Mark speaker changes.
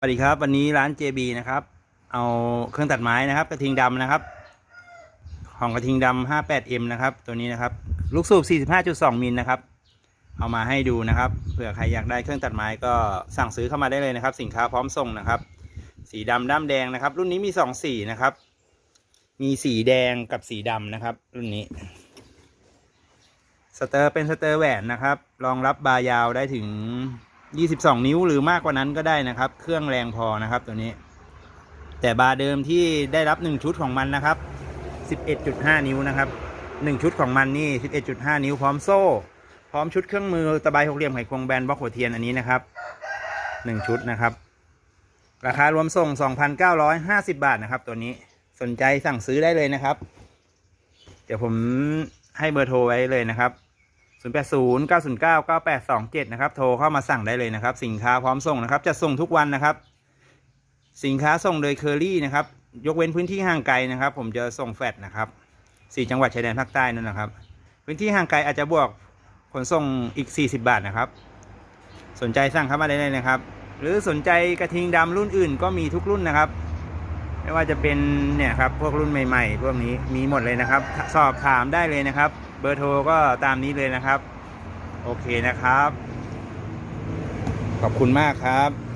Speaker 1: สวัสดีครับวันนี้ร้าน JB นะครับ เอาเครื่องตัดไม้นะครับ กระทิงดำนะครับ ของกระทิงดำ 58M นะครับ ตัวนี้นะครับ ลูกสูบ 45.2 มิลนะครับ เอามาให้ดูนะครับเผื่อใครอยากได้เครื่องตัดไม้ก็สั่งซื้อเข้ามาได้เลยนะครับ สินค้าพร้อมส่งนะครับ สีดำด้ามแดงนะครับ รุ่นนี้มีสองสีนะครับ มีสีแดงกับสีดำนะครับ รุ่นนี้สเตอร์เป็นสเตอร์แหวนนะครับรองรับบายาวได้ถึง 22 นิ้วหรือมากกว่านั้นก็ได้นะครับ เครื่องแรงพอนะครับตัวนี้ แต่บาร์เดิมที่ได้รับ 1 ชุดของมันนะครับ 11.5 นิ้วนะครับ 1 ชุดของมันนี่ 11.5 นิ้วพร้อมโซ่ พร้อมชุดเครื่องมือตะไบหกเหลี่ยมไขควงแบนบล็อกหัวเทียนอันนี้นะครับ 1 ชุดนะครับ ราคารวมส่ง 2,950 บาทนะครับ ตัวนี้สนใจสั่งซื้อได้เลยนะครับ เดี๋ยวผมให้เบอร์โทรไว้เลยนะครับ 080 909 9827 นะครับ โทรเข้ามาสั่งได้เลยนะครับ สินค้าพร้อมส่งนะครับจะส่งทุกวันนะครับ สินค้าส่งโดยเคอรี่นะครับ ยกเว้นพื้นที่ห่างไกลนะครับ ผมจะส่งแฟดนะครับสี่จังหวัดชายแดนภาคใต้นั่นนะครับ พื้นที่ห่างไกลอาจจะบวกขนส่งอีก 40 บาทนะครับ สนใจสั่งเข้ามาได้เลยนะครับ หรือสนใจกระทิงดำรุ่นอื่นก็มีทุกรุ่นนะครับ ไม่ว่าจะเป็นเนี่ยครับพวกรุ่นใหม่ ๆ พวกนี้มีหมดเลยนะครับ สอบถามได้เลยนะครับ เบอร์โทรก็ตามนี้เลยนะครับ โอเคนะครับ ขอบคุณมากครับ